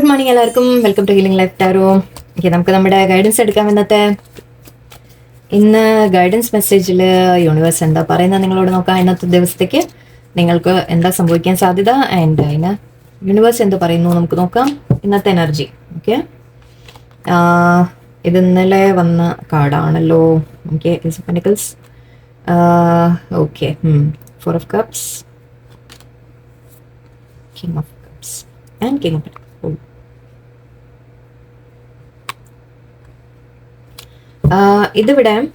Good morning എല്ലാവർക്കും. Welcome to healing life tarot okay നമുക്ക് നമ്മുടെ ഗൈഡൻസ് എടുക്കാം ഇന്നത്തെ. ഇന്ന് ഗൈഡൻസ് മെസ്സേജിൽ യൂണിവേഴ്സ് എന്താ പറയുന്നത് നിങ്ങളോട് നോക്കാം ഇന്നത്തെ ദിവസത്തേക്ക്. നിങ്ങൾക്ക് എന്താ സംഭവിക്കാൻ സാധ്യത ആൻഡ് അതിന് യൂണിവേഴ്സ് എന്ത് പറയുന്നു നമുക്ക് നോക്കാം. ഇന്നത്തെ എനർജി ഓക്കെ ഇത് ഇന്നലെ വന്ന കാർഡാണല്ലോ. Okay okay four of cups king of cups and king of ഇതിവിടെ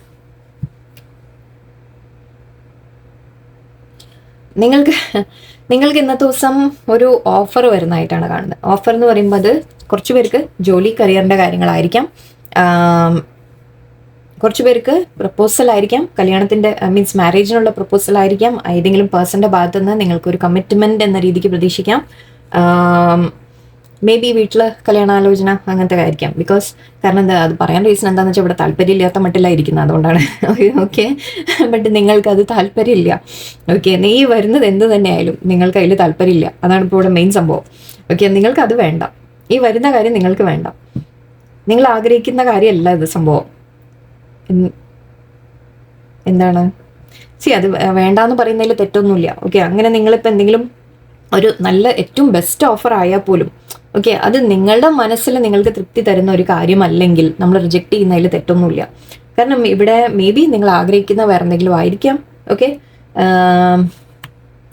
നിങ്ങൾക്ക് നിങ്ങൾക്ക് ഇന്നത്തെ ദിവസം ഒരു ഓഫർ വരുന്നതായിട്ടാണ് കാണുന്നത്. ഓഫർ എന്ന് പറയുമ്പോൾ അത് കുറച്ച് പേർക്ക് ജോലി കരിയറിന്റെ കാര്യങ്ങളായിരിക്കാം. കുറച്ച് പേർക്ക് പ്രപ്പോസൽ ആയിരിക്കാം. കല്യാണത്തിന്റെ മീൻസ് മാരേജിനുള്ള പ്രപ്പോസൽ ആയിരിക്കാം. ഏതെങ്കിലും പേഴ്സന്റെ ഭാഗത്തുനിന്ന് നിങ്ങൾക്കൊരു കമ്മിറ്റ്മെന്റ് എന്ന രീതിക്ക് പ്രതീക്ഷിക്കാം. മേ ബി വീട്ടിൽ കല്യാണാലോചന അങ്ങനത്തെ ആയിരിക്കാം ബിക്കോസ് കാരണം എന്താ അത് പറയാൻ റീസൺ എന്താണെന്ന് വെച്ചാൽ ഇവിടെ താല്പര്യമില്ലാത്ത മട്ടിലായിരിക്കുന്നത് അതുകൊണ്ടാണ്. ഓക്കെ ബട്ട് നിങ്ങൾക്ക് അത് താല്പര്യമില്ല. ഓക്കെ നീ വരുന്നത് എന്ത് തന്നെയായാലും നിങ്ങൾക്ക് അതിൽ താല്പര്യമില്ല. അതാണ് ഇപ്പോൾ ഇവിടെ മെയിൻ സംഭവം. ഓക്കെ നിങ്ങൾക്ക് അത് വേണ്ട. ഈ വരുന്ന കാര്യം നിങ്ങൾക്ക് വേണ്ട. നിങ്ങൾ ആഗ്രഹിക്കുന്ന കാര്യമല്ല ഇത് സംഭവം. എന്താണ്? സി അത് വേണ്ടാന്ന് പറയുന്നതിൽ തെറ്റൊന്നുമില്ല. ഓക്കെ അങ്ങനെ നിങ്ങളിപ്പോൾ എന്തെങ്കിലും ഒരു നല്ല ഏറ്റവും ബെസ്റ്റ് ഓഫർ ആയാൽ പോലും ഓക്കെ അത് നിങ്ങളുടെ മനസ്സിൽ നിങ്ങൾക്ക് തൃപ്തി തരുന്ന ഒരു കാര്യമല്ലെങ്കിൽ നമ്മൾ റിജക്റ്റ് ചെയ്യുന്നതിൽ തെറ്റൊന്നുമില്ല. കാരണം ഇവിടെ മേ ബി നിങ്ങൾ ആഗ്രഹിക്കുന്ന വേറെ എന്തെങ്കിലും ആയിരിക്കാം. ഓക്കെ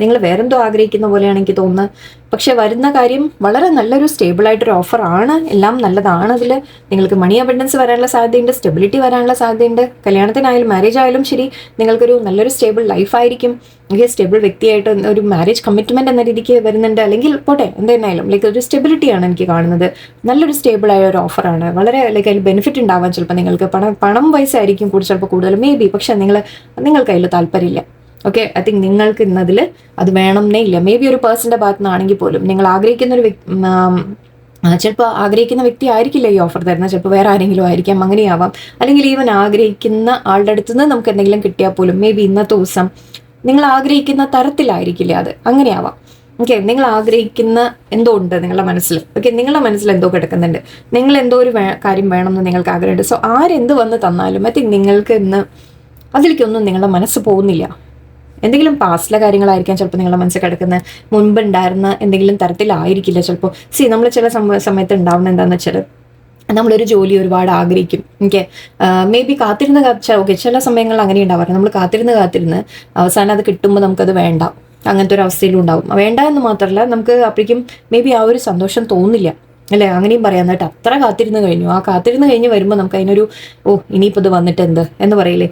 നിങ്ങൾ വേറെന്തോ ആഗ്രഹിക്കുന്ന പോലെയാണ് എനിക്ക് തോന്നുന്നത്. പക്ഷെ വരുന്ന കാര്യം വളരെ നല്ലൊരു സ്റ്റേബിൾ ആയിട്ടൊരു ഓഫർ ആണ്. എല്ലാം നല്ലതാണ് അതിൽ നിങ്ങൾക്ക് മണി അബൻഡൻസ് വരാനുള്ള സാധ്യതയുണ്ട് സ്റ്റെബിലിറ്റി വരാനുള്ള സാധ്യതയുണ്ട്. കല്യാണത്തിനായാലും മാരേജ് ആയാലും ശരി നിങ്ങൾക്കൊരു നല്ലൊരു സ്റ്റേബിൾ ലൈഫായിരിക്കും അല്ലെങ്കിൽ സ്റ്റേബിൾ വ്യക്തിയായിട്ട് ഒരു മാരേജ് കമ്മിറ്റ്മെന്റ് എന്ന രീതിക്ക് വരുന്നുണ്ട്. അല്ലെങ്കിൽ പോട്ടെ എന്തായാലും ലൈക്ക് ഒരു സ്റ്റെബിലിറ്റിയാണ് എനിക്ക് കാണുന്നത്. നല്ലൊരു സ്റ്റേബിൾ ആയ ഒരു ഓഫറാണ് വളരെ ലൈക്ക് അതിൽ ബെനിഫിറ്റ് ഉണ്ടാവാൻ ചിലപ്പോൾ നിങ്ങൾക്ക് പണം പണം വയസ്സായിരിക്കും കൂടുതൽ ചിലപ്പോൾ കൂടുതൽ. മേ ബി പക്ഷേ നിങ്ങൾ നിങ്ങൾക്ക് അതിൽ താല്പര്യമില്ല. ഓക്കെ ഐ തിങ്ക് നിങ്ങൾക്ക് ഇന്നതിൽ അത് വേണമെന്നേ ഇല്ല. മേ ബി ഒരു പേഴ്സന്റെ ഭാഗത്തു നിന്നാണെങ്കിൽ പോലും നിങ്ങൾ ആഗ്രഹിക്കുന്ന ഒരു ചിലപ്പോൾ ആഗ്രഹിക്കുന്ന വ്യക്തി ആയിരിക്കില്ല ഈ ഓഫർ തരുന്നത്. ചിലപ്പോൾ വേറെ ആരെങ്കിലും ആയിരിക്കാം അങ്ങനെയാവാം. അല്ലെങ്കിൽ ഈവൻ ആഗ്രഹിക്കുന്ന ആളുടെ അടുത്ത് നിന്ന് നമുക്ക് എന്തെങ്കിലും കിട്ടിയാൽ പോലും മേ ബി ഇന്നത്തെ ദിവസം നിങ്ങൾ ആഗ്രഹിക്കുന്ന തരത്തിലായിരിക്കില്ല അത്? അങ്ങനെയാവാം. ഓക്കെ നിങ്ങൾ ആഗ്രഹിക്കുന്ന എന്തോ ഉണ്ട് നിങ്ങളുടെ മനസ്സിൽ. ഓക്കെ നിങ്ങളുടെ മനസ്സിൽ എന്തോ കിടക്കുന്നുണ്ട്. നിങ്ങൾ എന്തോ ഒരു കാര്യം വേണമെന്ന് നിങ്ങൾക്ക് ആഗ്രഹമുണ്ട്. സോ ആരെന്ത് വന്ന് തന്നാലും ഐ തിങ്ക് നിങ്ങൾക്ക് ഇന്ന് അതിലേക്കൊന്നും നിങ്ങളുടെ മനസ്സ് പോകുന്നില്ല. എന്തെങ്കിലും പാസ്റ്റിലെ കാര്യങ്ങളായിരിക്കാം ചിലപ്പോൾ നിങ്ങളുടെ മനസ്സിൽ കിടക്കുന്ന. മുൻപ് ഉണ്ടായിരുന്ന എന്തെങ്കിലും തരത്തിലായിരിക്കില്ല ചിലപ്പോൾ സി നമ്മൾ ചില സമ സമയത്ത് ഉണ്ടാവുന്ന എന്താണെന്ന് വെച്ചാൽ നമ്മളൊരു ജോലി ഒരുപാട് ആഗ്രഹിക്കും. ഓക്കെ മേ ബി കാത്തിരുന്ന് ഓക്കെ ചില സമയങ്ങളിൽ അങ്ങനെ ഉണ്ടാവാറ് നമ്മൾ കാത്തിരുന്ന് കാത്തിരുന്ന് അവസാനം അത് കിട്ടുമ്പോൾ നമുക്കത് വേണ്ട. അങ്ങനത്തെ ഒരു അവസ്ഥയിലും ഉണ്ടാവും. വേണ്ട എന്ന് മാത്രമല്ല നമുക്ക് അപ്പോഴേക്കും മേ ബി ആ ഒരു സന്തോഷം തോന്നില്ല. അല്ലേ? അങ്ങനെയും പറയാം. എന്നിട്ട് അത്ര കാത്തിരുന്ന് കഴിഞ്ഞു. ആ കാത്തിരുന്ന് കഴിഞ്ഞ് വരുമ്പോൾ നമുക്ക് അതിനൊരു ഓ ഇനിയിപ്പോൾ ഇത് വന്നിട്ട് എന്ത് എന്ന് പറയില്ലേ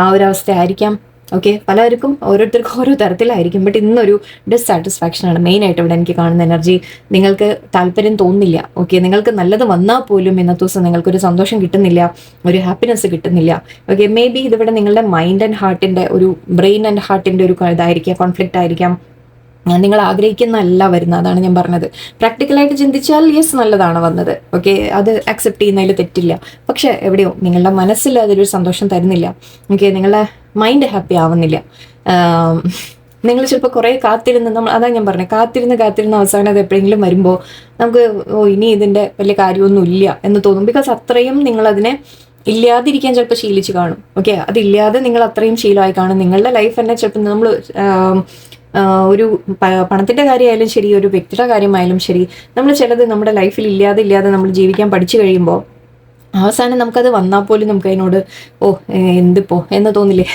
ആ ഒരു അവസ്ഥ ആയിരിക്കാം ഓക്കെ പലർക്കും ഓരോരുത്തർക്കും ഓരോ തരത്തിലായിരിക്കും. ബട്ട് ഇന്നൊരു ഡിസ്സാറ്റിസ്ഫാക്ഷൻ ആണ്. മെയിൻ ആയിട്ട് ഇവിടെ എനിക്ക് കാണുന്ന എനർജി നിങ്ങൾക്ക് താല്പര്യം തോന്നുന്നില്ല. ഓക്കെ നിങ്ങൾക്ക് നല്ലത് വന്നാൽ പോലും ഇന്നത്തെ ദിവസം നിങ്ങൾക്കൊരു സന്തോഷം കിട്ടുന്നില്ല. ഒരു ഹാപ്പിനെസ് കിട്ടുന്നില്ല. ഓക്കെ മേ ബി ഇതിവിടെ നിങ്ങളുടെ മൈൻഡ് ആൻഡ് ഹാർട്ടിന്റെ ഒരു ബ്രെയിൻ ആൻഡ് ഹാർട്ടിന്റെ ഒരു ഇതായിരിക്കാം കോൺഫ്ലിക്റ്റ് ആയിരിക്കാം. നിങ്ങൾ ആഗ്രഹിക്കുന്നതല്ല വരുന്നത്. അതാണ് ഞാൻ പറഞ്ഞത്. പ്രാക്ടിക്കലായിട്ട് ചിന്തിച്ചാൽ യെസ് നല്ലതാണ് വന്നത്. ഓക്കെ അത് അക്സെപ്റ്റ് ചെയ്യുന്നതിൽ തെറ്റില്ല. പക്ഷെ എവിടെയോ നിങ്ങളുടെ മനസ്സിൽ അതൊരു സന്തോഷം തരുന്നില്ല. ഓക്കെ നിങ്ങളുടെ മൈൻഡ് ഹാപ്പി ആവുന്നില്ല. നിങ്ങൾ ചിലപ്പോൾ കുറേ കാത്തിരുന്ന് നമ്മൾ അതാ ഞാൻ പറഞ്ഞത് കാത്തിരുന്ന് കാത്തിരുന്ന് അവസാനം അത് എപ്പോഴെങ്കിലും വരുമ്പോൾ നമുക്ക് ഓ ഇനി ഇതിന്റെ വലിയ കാര്യമൊന്നും ഇല്ല എന്ന് തോന്നും. ബിക്കോസ് അത്രയും നിങ്ങളതിനെ ഇല്ലാതിരിക്കാൻ ചിലപ്പോൾ ശീലിച്ച് കാണും. ഓക്കെ അതില്ലാതെ നിങ്ങൾ അത്രയും ശീലമായി കാണും. നിങ്ങളുടെ ലൈഫ് തന്നെ ചിലപ്പോൾ നമ്മൾ ഒരു പണത്തിന്റെ കാര്യമായാലും ശരി ഒരു വ്യക്തിയുടെ കാര്യമായാലും ശരി നമ്മൾ ചിലത് നമ്മുടെ ലൈഫിൽ ഇല്ലാതെ ഇല്ലാതെ നമ്മൾ ജീവിക്കാൻ പഠിച്ചു കഴിയുമ്പോൾ അവസാനം നമുക്കത് വന്നാൽ പോലും നമുക്ക് അതിനോട് ഓ എന്തിപ്പോ? എന്ന് തോന്നില്ലേ?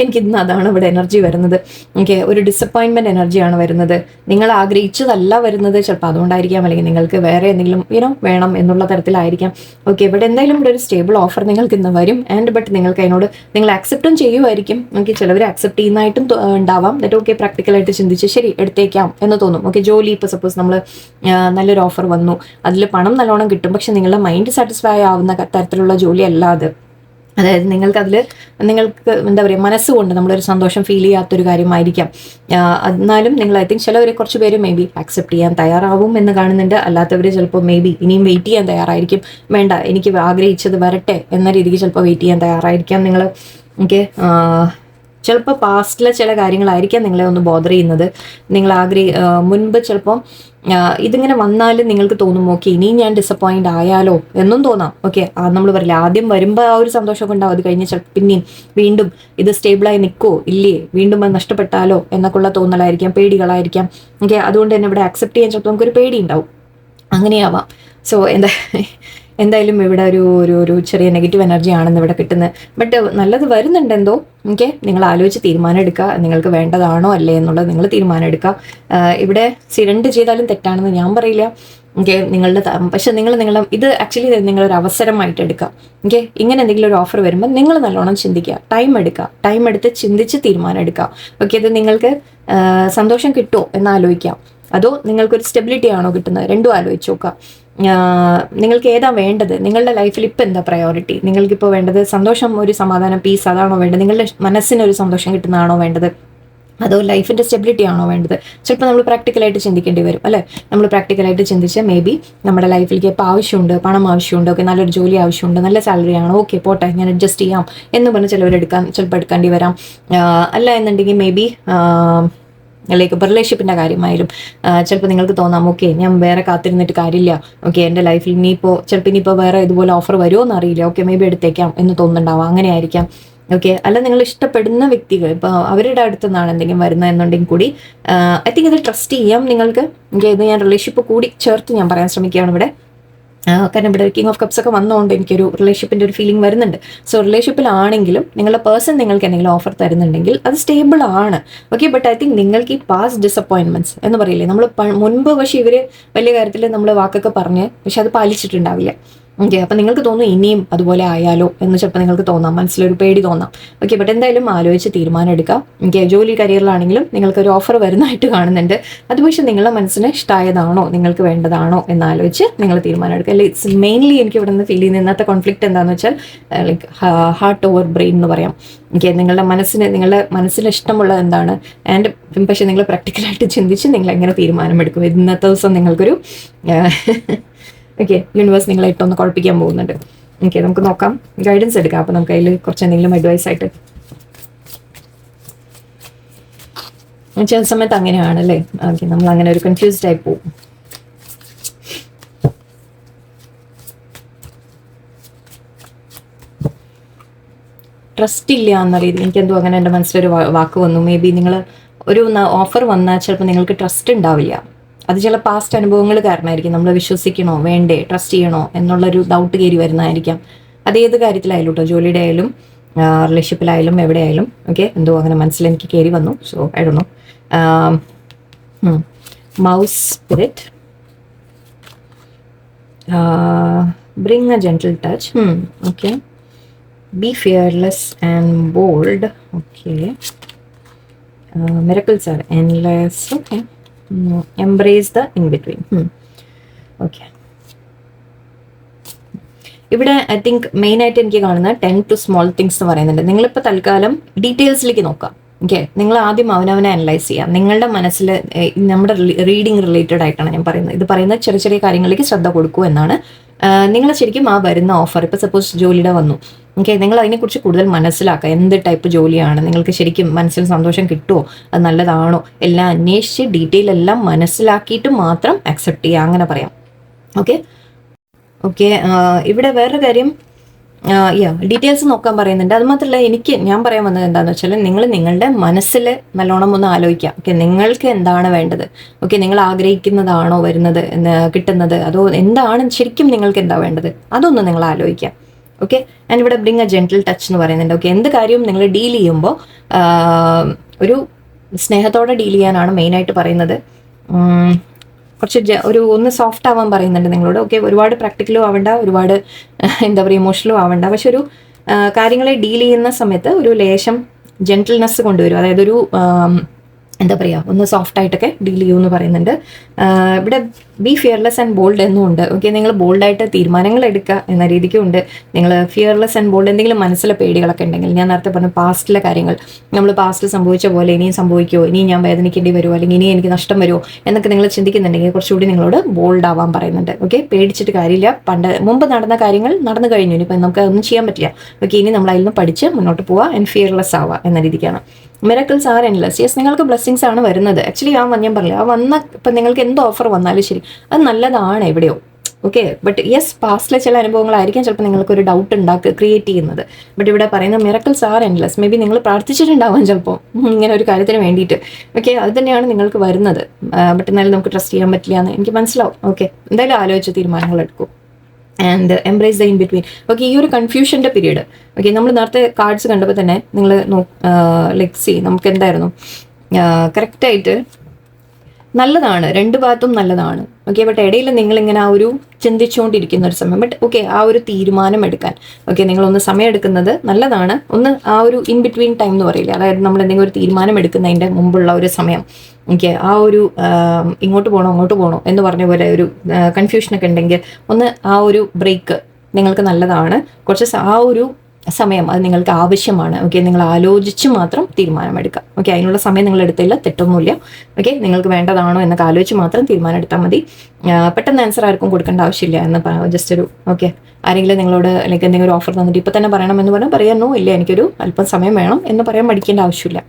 എനിക്ക് ഇന്ന് അതാണ് ഇവിടെ എനർജി വരുന്നത്. എനിക്ക് ഒരു ഡിസപ്പോയിൻമെന്റ് എനർജിയാണ് വരുന്നത്. നിങ്ങൾ ആഗ്രഹിച്ചതല്ല വരുന്നത്. ചിലപ്പോൾ അതുകൊണ്ടായിരിക്കാം. അല്ലെങ്കിൽ നിങ്ങൾക്ക് വേറെ എന്തെങ്കിലും യുനോ വേണം എന്നുള്ള തരത്തിലായിരിക്കാം. ഓക്കെ ഇവിടെ എന്തായാലും ഇവിടെ ഒരു സ്റ്റേബിൾ ഓഫർ നിങ്ങൾക്ക് ഇന്ന് വരും. ആൻഡ് ബട്ട് നിങ്ങൾക്ക് അതിനോട് നിങ്ങൾ ആക്സെപ്റ്റും ചെയ്യുമായിരിക്കും. ഓക്കെ ചിലവർ ആക്സെപ്റ്റ് ചെയ്യുന്നതായിട്ടും ഉണ്ടാവാം. എന്നിട്ട് ഓക്കെ പ്രാക്ടിക്കലായിട്ട് ചിന്തിച്ച് ശരി എടുത്തേക്കാം എന്ന് തോന്നും. ഓക്കെ ജോലി ഇപ്പോൾ സപ്പോസ് നമ്മൾ നല്ലൊരു ഓഫർ വന്നു. അതിൽ പണം നല്ലോണം കിട്ടും. പക്ഷെ നിങ്ങളുടെ മൈൻഡ് സാറ്റിസ്ഫൈ ആവുന്ന തരത്തിലുള്ള ജോലി അല്ല അത്. അതായത് നിങ്ങൾക്ക് അതിൽ നിങ്ങൾക്ക് എന്താ പറയുക മനസ്സുകൊണ്ട് നമ്മളൊരു സന്തോഷം ഫീൽ ചെയ്യാത്തൊരു കാര്യമായിരിക്കാം. എന്നാലും നിങ്ങൾ ഐ തിങ്ക് ചിലവർ കുറച്ച് പേര് മേ ബി ആക്സെപ്റ്റ് ചെയ്യാൻ തയ്യാറാവും എന്ന് കാണുന്നുണ്ട്. അല്ലാത്തവർ ചിലപ്പോൾ മേ ബി ഇനിയും വെയിറ്റ് ചെയ്യാൻ തയ്യാറായിരിക്കും. വേണ്ട എനിക്ക് ആഗ്രഹിച്ചത് വരട്ടെ എന്ന രീതിക്ക് ചിലപ്പോൾ വെയിറ്റ് ചെയ്യാൻ തയ്യാറായിരിക്കാം നിങ്ങൾ ഓക്കെ ചിലപ്പോൾ പാസ്റ്റിലെ ചില കാര്യങ്ങളായിരിക്കാം നിങ്ങളെ ഒന്ന് ബോദർ ചെയ്യുന്നത്. നിങ്ങൾ ആഗ്രഹി മുൻപ് ചിലപ്പോൾ ഇതിങ്ങനെ വന്നാലും നിങ്ങൾക്ക് തോന്നും ഓക്കെ ഇനിയും ഞാൻ ഡിസപ്പോയിന്റ് ആയാലോ? എന്നും തോന്നാം. ഓക്കെ നമ്മൾ പറയില്ല ആദ്യം വരുമ്പോൾ ആ ഒരു സന്തോഷമൊക്കെ ഉണ്ടാവും. അത് കഴിഞ്ഞ് ചിലപ്പോൾ പിന്നെയും വീണ്ടും ഇത് സ്റ്റേബിളായി നിൽക്കോ ഇല്ലേ? വീണ്ടും അത് നഷ്ടപ്പെട്ടാലോ? എന്നൊക്കെയുള്ള തോന്നലായിരിക്കാം പേടികളായിരിക്കാം. ഓക്കെ അതുകൊണ്ട് തന്നെ ഇവിടെ അക്സെപ്റ്റ് ചെയ്യാൻ ചിലപ്പോൾ നമുക്കൊരു പേടി ഉണ്ടാവും അങ്ങനെയാവാം. സോ എന്താ എന്തായാലും ഇവിടെ ഒരു ഒരു ഒരു ചെറിയ നെഗറ്റീവ് എനർജി ആണെന്ന് ഇവിടെ കിട്ടുന്നത്. ബട്ട് നല്ലത് വരുന്നുണ്ട് എന്തോ. ഓക്കെ നിങ്ങൾ ആലോചിച്ച് തീരുമാനം എടുക്കുക. നിങ്ങൾക്ക് വേണ്ടതാണോ അല്ലേ എന്നുള്ളത് നിങ്ങൾ തീരുമാനം എടുക്കുക. ഇവിടെ സിരണ്ട് ചെയ്താലും തെറ്റാണെന്ന് ഞാൻ പറയില്ല. ഓക്കെ നിങ്ങളുടെ പക്ഷെ നിങ്ങൾ നിങ്ങളെ ഇത് ആക്ച്വലി നിങ്ങളൊരു അവസരമായിട്ട് എടുക്കുക. ഓക്കെ ഇങ്ങനെ എന്തെങ്കിലും ഒരു ഓഫർ വരുമ്പോൾ നിങ്ങൾ നല്ലോണം ചിന്തിക്കുക. ടൈം എടുക്കുക. ടൈം എടുത്ത് ചിന്തിച്ച് തീരുമാനം എടുക്കുക. ഓക്കെ ഇത് നിങ്ങൾക്ക് സന്തോഷം കിട്ടുമോ എന്ന് ആലോചിക്കാം അതോ നിങ്ങൾക്കൊരു സ്റ്റെബിലിറ്റി ആണോ കിട്ടുന്നത്? രണ്ടും ആലോചിച്ച് നോക്കുക. നിങ്ങൾക്ക് ഏതാ വേണ്ടത്? നിങ്ങളുടെ ലൈഫിൽ ഇപ്പം എന്താ പ്രയോറിറ്റി നിങ്ങൾക്കിപ്പോൾ വേണ്ടത് സന്തോഷം ഒരു സമാധാനം പീസ് അതാണോ വേണ്ടത്? നിങ്ങളുടെ മനസ്സിന് ഒരു സന്തോഷം കിട്ടുന്നതാണോ വേണ്ടത്? അതോ ലൈഫിന്റെ സ്റ്റെബിലിറ്റി ആണോ വേണ്ടത്? ചിലപ്പോൾ നമ്മൾ പ്രാക്ടിക്കലായിട്ട് ചിന്തിക്കേണ്ടി വരും അല്ലേ? നമ്മൾ പ്രാക്ടിക്കലായിട്ട് ചിന്തിച്ച് മേ ബി നമ്മുടെ ലൈഫിലേക്ക് ഇപ്പോൾ ആവശ്യമുണ്ട് പണം ആവശ്യമുണ്ട് ഓക്കെ നല്ലൊരു ജോലി ആവശ്യമുണ്ട് നല്ല സാലറി ആണ് ഓക്കെ പോട്ടെ ഞാൻ അഡ്ജസ്റ്റ് ചെയ്യാം എന്ന് പറഞ്ഞ് ചിലവരെടുക്കാൻ ചിലപ്പോൾ എടുക്കേണ്ടി വരാം. അല്ല എന്നുണ്ടെങ്കിൽ മേ ബി ലൈക്ക് റിലേഷൻഷിപ്പിന്റെ കാര്യമായാലും ചിലപ്പോൾ നിങ്ങൾക്ക് തോന്നാം ഓക്കെ ഞാൻ വേറെ കാത്തിരുന്നിട്ട് കാര്യമില്ല. ഓക്കെ എന്റെ ലൈഫിൽ ഇനിയിപ്പോൾ ചിലപ്പോൾ ഇനിയിപ്പോൾ വേറെ ഇതുപോലെ ഓഫർ വരുമോ എന്നറിയില്ല. ഓക്കെ മേ ബി എടുത്തേക്കാം എന്ന് തോന്നുന്നുണ്ടാവാം. അങ്ങനെ ആയിരിക്കാം. ഓക്കെ അല്ല നിങ്ങൾ ഇഷ്ടപ്പെടുന്ന വ്യക്തികൾ ഇപ്പോൾ അവരുടെ അടുത്ത് നിന്നാണ് എന്തെങ്കിലും വരുന്നത് എന്നുണ്ടെങ്കിൽ കൂടി ഐ തിങ്ക് ഇത് ട്രസ്റ്റ് ചെയ്യാം നിങ്ങൾക്ക്. ഇത് ഞാൻ റിലേഷൻഷിപ്പ് കൂടി ചേർത്ത് ഞാൻ പറയാൻ ശ്രമിക്കുകയാണ് ഇവിടെ. കാരണം ഇവിടെ കിങ് ഓഫ് കപ്സ് ഒക്കെ വന്നതുകൊണ്ട് എനിക്കൊരു റിലേഷൻഷിപ്പിന്റെ ഒരു ഫീലിംഗ് വരുന്നുണ്ട്. സോ റിലേഷൻഷിപ്പിലാണെങ്കിലും നിങ്ങളുടെ പേഴ്സൺ നിങ്ങൾക്ക് എന്തെങ്കിലും ഓഫർ തരുന്നുണ്ടെങ്കിൽ അത് സ്റ്റേബിൾ ആണ്. ഓക്കെ ബട്ട് ഐ തിങ്ക് നിങ്ങൾക്ക് ഈ പാസ്റ്റ് ഡിസപ്പോയിൻമെന്റ്സ് എന്ന് പറയില്ലേ നമ്മൾ മുൻപ് പക്ഷേ ഇവർ വലിയ കാര്യത്തിൽ നമ്മൾ വാക്കൊക്കെ പറഞ്ഞ് പക്ഷെ അത് പാലിച്ചിട്ടുണ്ടാവില്ല. ഓക്കെ അപ്പം നിങ്ങൾക്ക് തോന്നും ഇനിയും അതുപോലെ ആയാലോ എന്ന് ചിലപ്പോൾ നിങ്ങൾക്ക് തോന്നാം. മനസ്സിലൊരു പേടി തോന്നാം. ഓക്കെ ബട്ട് എന്തായാലും ആലോചിച്ച് തീരുമാനം എടുക്കുക ഓക്കെ ജോലി കരിയറിലാണെങ്കിലും നിങ്ങൾക്ക് ഒരു ഓഫർ വരുന്നതായിട്ട് കാണുന്നുണ്ട്. അത് നിങ്ങളുടെ മനസ്സിന് ഇഷ്ടമായതാണോ നിങ്ങൾക്ക് വേണ്ടതാണോ എന്ന് ആലോചിച്ച് നിങ്ങൾ തീരുമാനം എടുക്കുക. അല്ലെങ്കിൽ ഇറ്റ്സ് മെയിൻലി എനിക്ക് ഇവിടെ നിന്ന് ഫീൽ ചെയ്യുന്ന ഇന്നത്തെ കോൺഫ്ലിക്റ്റ് എന്താണെന്ന് വെച്ചാൽ ലൈക്ക് ഹാർട്ട് ഓവർ ബ്രെയിൻ എന്ന് പറയാം. ഓക്കെ നിങ്ങളുടെ മനസ്സിന് നിങ്ങളുടെ മനസ്സിന് ഇഷ്ടമുള്ളത് എന്താണ്? ആൻഡ് പക്ഷേ നിങ്ങൾ പ്രാക്ടിക്കലായിട്ട് ചിന്തിച്ച് നിങ്ങൾ എങ്ങനെ തീരുമാനമെടുക്കും ഇന്നത്തെ ദിവസം നിങ്ങൾക്കൊരു ഓക്കെ യൂണിവേഴ്സ് നിങ്ങളെ ഇട്ടൊന്ന് കുഴപ്പിക്കാൻ പോകുന്നുണ്ട്. ഓക്കെ നമുക്ക് നോക്കാം. ഗൈഡൻസ് എടുക്കാം. അപ്പോൾ നമുക്ക് അതിൽ കുറച്ച് എന്തെങ്കിലും അഡ്വൈസ് ആയിട്ട്. ചില സമയത്ത് അങ്ങനെയാണ് അല്ലേ ഓക്കെ നമ്മൾ അങ്ങനെ ഒരു കൺഫ്യൂസ്ഡ് ആയി പോകും. ട്രസ്റ്റ് ഇല്ല എന്ന രീതിയിൽ എനിക്കെന്തോ അങ്ങനെ എന്റെ മനസ്സിലൊരു വാക്ക് വന്നു. മേ ബി നിങ്ങൾ ഒരു ഓഫർ വന്നാൽ ചിലപ്പോൾ നിങ്ങൾക്ക് ട്രസ്റ്റ് ഉണ്ടാവില്ല. അത് ചില പാസ്റ്റ് അനുഭവങ്ങൾ കാരണമായിരിക്കും. നമ്മൾ വിശ്വസിക്കണോ വേണ്ടേ ട്രസ്റ്റ് ചെയ്യണോ എന്നുള്ളൊരു ഡൗട്ട് കയറി വരുന്നതായിരിക്കാം. അത് ഏത് കാര്യത്തിലായാലും കേട്ടോ ജോലിയുടെ ആയാലും റിലേഷൻഷിപ്പിലായാലും എവിടെയായാലും ഓക്കെ എന്തോ അങ്ങനെ മനസ്സിൽ എനിക്ക് കയറി വന്നു. So I know mouse spirit bring a gentle touch okay be fearless and bold okay miracles are endless endless. The in between. hmm. okay. ഇവിടെ ഐ തിങ്ക് മെയിൻ ആയിട്ട് എനിക്ക് കാണുന്ന ടെൻ ടു സ്മോൾ തിങ്സ് എന്ന് പറയുന്നുണ്ട്. നിങ്ങളിപ്പോൾ തൽക്കാലം ഡീറ്റെയിൽസിലേക്ക് നോക്കാം. Okay നിങ്ങൾ ആദ്യം അവനവനെ അനലൈസ് ചെയ്യാം. നിങ്ങളുടെ മനസ്സിൽ നമ്മുടെ റീഡിങ് റിലേറ്റഡ് ആയിട്ടാണ് ഞാൻ പറയുന്നത്. ഇത് പറയുന്ന ചെറിയ ചെറിയ കാര്യങ്ങളിലേക്ക് ശ്രദ്ധ കൊടുക്കൂ എന്നാണ്. നിങ്ങൾ ശരിക്കും ആ വരുന്ന ഓഫർ ഇപ്പോൾ സപ്പോസ് ജോലിയുടെ വന്നു. ഓക്കെ നിങ്ങൾ അതിനെക്കുറിച്ച് കൂടുതൽ മനസ്സിലാക്കുക. എന്ത് ടൈപ്പ് ജോലിയാണ്? നിങ്ങൾക്ക് ശരിക്കും മനസ്സിൽ സന്തോഷം കിട്ടുമോ അത് നല്ലതാണോ? എല്ലാം അന്വേഷിച്ച് ഡീറ്റെയിൽ എല്ലാം മനസ്സിലാക്കിയിട്ട് മാത്രം അക്സെപ്റ്റ് ചെയ്യുക. അങ്ങനെ പറയാം. ഓക്കെ ഓക്കെ ഇവിടെ വേറൊരു കാര്യം യാ ഡീറ്റെയിൽസ് നോക്കാൻ പറയുന്നുണ്ട്. അത് മാത്രമല്ല എനിക്ക് ഞാൻ പറയാൻ വന്നത് എന്താണെന്ന് വെച്ചാൽ നിങ്ങൾ നിങ്ങളുടെ മനസ്സിൽ നല്ലോണം ഒന്ന് ആലോചിക്കുക. ഓക്കെ നിങ്ങൾക്ക് എന്താണ് വേണ്ടത്? ഓക്കെ നിങ്ങൾ ആഗ്രഹിക്കുന്നതാണോ വരുന്നത് കിട്ടുന്നത്? അതോ എന്താണ് ശരിക്കും നിങ്ങൾക്ക് എന്താ വേണ്ടത്? അതൊന്ന് നിങ്ങൾ ആലോചിക്കാം ഓക്കെ ആൻഡ് ഇവിടെ ബ്രിങ് എ ജെന്റിൽ ടച്ച് എന്ന് പറയുന്നുണ്ട്. ഓക്കെ എന്ത് കാര്യവും നിങ്ങൾ ഡീൽ ചെയ്യുമ്പോൾ ഒരു സ്നേഹത്തോടെ ഡീൽ ചെയ്യാനാണ് മെയിനായിട്ട് പറയുന്നത്. കുറച്ച് ഒരു ഒന്ന് സോഫ്റ്റ് ആവാൻ പറയുന്നുണ്ട് നിങ്ങളോട്. ഓക്കെ ഒരുപാട് പ്രാക്ടിക്കലും ആവണ്ട ഒരുപാട് എന്താ പറയുക ഇമോഷണലും ആവണ്ട. പക്ഷെ ഒരു കാര്യങ്ങളെ ഡീൽ ചെയ്യുന്ന സമയത്ത് ഒരു ലേശം ജെന്റിൽനെസ് കൊണ്ടുവരും. അതായത് ഒരു എന്താ പറയുക ഒന്ന് സോഫ്റ്റ് ആയിട്ടൊക്കെ ഡീൽ ചെയ്യൂ എന്ന് പറയുന്നുണ്ട് ഇവിടെ ബി ഫിയർലെസ് ആൻഡ് ബോൾഡ് എന്നും ഉണ്ട്. ഓക്കെ നിങ്ങൾ ബോൾഡായിട്ട് തീരുമാനങ്ങൾ എടുക്കുക എന്ന രീതിക്കും ഉണ്ട്. നിങ്ങൾ ഫിയർലെസ് ആൻഡ് ബോൾഡ് എന്തെങ്കിലും മനസ്സിലെ പേടികളൊക്കെ ഉണ്ടെങ്കിൽ ഞാൻ നേരത്തെ പറഞ്ഞ പാസ്റ്റിലെ കാര്യങ്ങൾ നമ്മൾ പാസ്റ്റിൽ സംഭവിച്ച പോലെ ഇനിയും സംഭവിക്കുമോ ഇനിയും ഞാൻ വേദനിക്കേണ്ടി വരുമോ അല്ലെങ്കിൽ ഇനി എനിക്ക് നഷ്ടം വരുമോ എന്നൊക്കെ നിങ്ങൾ ചിന്തിക്കുന്നുണ്ടെങ്കിൽ കുറച്ചുകൂടി നിങ്ങളോട് ബോൾഡ് ആവാൻ പറയുന്നുണ്ട്. ഓക്കെ പേടിച്ചിട്ട് കാര്യമില്ല. പണ്ട് മുമ്പ് നടന്ന കാര്യങ്ങൾ നടന്നു കഴിഞ്ഞു. ഇനിയിപ്പോൾ നമുക്ക് ഒന്നും ചെയ്യാൻ പറ്റില്ല. ഓക്കെ ഇനി നമ്മൾ അതിൽ നിന്ന് പഠിച്ച് മുന്നോട്ട് പോവുക ആൻഡ് ഫിയർലെസ് ആവുക എന്ന രീതിക്കാണ്. മിറക്കിൾസ് ആർ എൻലെസ് യെസ് നിങ്ങൾക്ക് ബ്ലെസ്സിങ്സ് ആണ് വരുന്നത്. ആക്ച്വലി ആ ഞാൻ പറഞ്ഞില്ല? ആ വന്ന ഇപ്പം നിങ്ങൾക്ക് എന്ത് ഓഫർ വന്നാലും ശരി അത് നല്ലതാണ് എവിടെയോ. ഓക്കെ ബട്ട് യെസ് പാസ്റ്റിലെ ചില അനുഭവങ്ങളായിരിക്കും ചിലപ്പോൾ നിങ്ങൾക്ക് ഒരു ഡൗട്ട് ഉണ്ടാക്കുക ക്രിയേറ്റ് ചെയ്യുന്നത്. ബട്ട് ഇവിടെ പറയുന്ന miracles are endless maybe നിങ്ങൾ പ്രാർത്ഥിച്ചിട്ടുണ്ടാവാം ചിലപ്പോൾ. ഇങ്ങനെ ഒരു കാര്യത്തിന് വേണ്ടിയിട്ട്. ഓക്കെ അത് തന്നെയാണ് നിങ്ങൾക്ക് വരുന്നത്. ബട്ട് എന്നാലും നമുക്ക് ട്രസ്റ്റ് ചെയ്യാൻ പറ്റില്ല എന്ന് എനിക്ക് മനസ്സിലാവും. ഓക്കെ എന്തായാലും ആലോചിച്ച് തീരുമാനങ്ങൾ എടുക്കും. And embrace the in between okay ഈ ഒരു കൺഫ്യൂഷന്റെ പീരീഡ് ഓക്കെ നമ്മൾ നേരത്തെ കാർഡ്സ് കണ്ടപ്പോൾ തന്നെ നിങ്ങൾ ലൈക്ക് സി നമുക്ക് എന്തായിരുന്നു കറക്റ്റായിട്ട് നല്ലതാണ് രണ്ട് ഭാഗത്തും നല്ലതാണ്. ഓക്കെ ബട്ട് ഇടയിൽ നിങ്ങളിങ്ങനെ ആ ഒരു ചിന്തിച്ചുകൊണ്ടിരിക്കുന്ന ഒരു സമയം. ബട്ട് ഓക്കെ ആ ഒരു തീരുമാനം എടുക്കാൻ. ഓക്കെ നിങ്ങളൊന്ന് സമയം എടുക്കുന്നത് നല്ലതാണ്. ഒന്ന് ആ ഒരു ഇൻ ബിറ്റ്വീൻ ടൈം എന്ന് പറയില്ല അതായത് നമ്മൾ എന്തെങ്കിലും ഒരു തീരുമാനം എടുക്കുന്നതിന്റെ മുമ്പുള്ള ഒരു സമയം. ഓക്കെ ആ ഒരു ഇങ്ങോട്ട് പോകണോ അങ്ങോട്ട് പോകണോ എന്ന് പറഞ്ഞ പോലെ ഒരു കൺഫ്യൂഷനൊക്കെ ഉണ്ടെങ്കിൽ ഒന്ന് ആ ഒരു ബ്രേക്ക് നിങ്ങൾക്ക് നല്ലതാണ്. കുറച്ച് ആ ഒരു സമയം അത് നിങ്ങൾക്ക് ആവശ്യമാണ്. ഓക്കെ നിങ്ങൾ ആലോചിച്ച് മാത്രം തീരുമാനമെടുക്കുക. ഓക്കെ അതിനുള്ള സമയം നിങ്ങൾ എടുത്തില്ല തെറ്റൊന്നുമില്ല. ഓക്കെ നിങ്ങൾക്ക് വേണ്ടതാണോ എന്നൊക്കെ ആലോചിച്ച് മാത്രം തീരുമാനം എടുത്താൽ മതി. പെട്ടെന്ന് ആൻസർ ആർക്കും കൊടുക്കേണ്ട ആവശ്യമില്ല എന്ന് ജസ്റ്റ് ഒരു ഓക്കെ ആരെങ്കിലും നിങ്ങളോട് അല്ലെങ്കിൽ എന്തെങ്കിലും ഒരു ഓഫർ തന്നിട്ട് ഇപ്പം തന്നെ പറയണം എന്ന് പറഞ്ഞാൽ പറയാനോ ഇല്ല എനിക്കൊരു അല്പം സമയം വേണം എന്ന് പറയാൻ മടിക്കേണ്ട ആവശ്യമില്ല.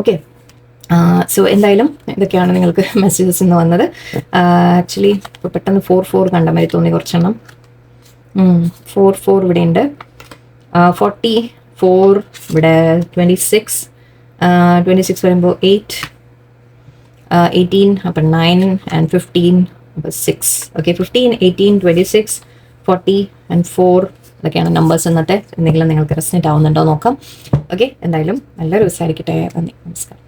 ഓക്കെ സോ എന്തായാലും ഇതൊക്കെയാണ് നിങ്ങൾക്ക് മെസ്സേജസ് ഇന്ന് വന്നത്. ആക്ച്വലി ഇപ്പോൾ പെട്ടെന്ന് ഫോർ ഫോർ കണ്ട മാതിരി തോന്നി കുറച്ചെണ്ണം. ഫോർ ഫോർ ഇവിടെ ഉണ്ട് ഫോർട്ടി ഫോർ ഇവിടെ ട്വന്റി സിക്സ് ട്വന്റി സിക്സ് വരുമ്പോൾ എയ്റ്റ് എയ്റ്റീൻ അപ്പം നയൻ ആൻഡ് ഫിഫ്റ്റീൻ അപ്പം six okay fifteen eighteen twenty six forty and four ഇതൊക്കെയാണ് നമ്പേഴ്സ് ഇന്നത്തെ. എന്തെങ്കിലും നിങ്ങൾക്ക് റെസിനേറ്റ് ആവുന്നുണ്ടോ നോക്കാം. ഓക്കെ എന്തായാലും നല്ലൊരു ദിവസമായിരിക്കട്ടെ. നന്ദി നമസ്കാരം.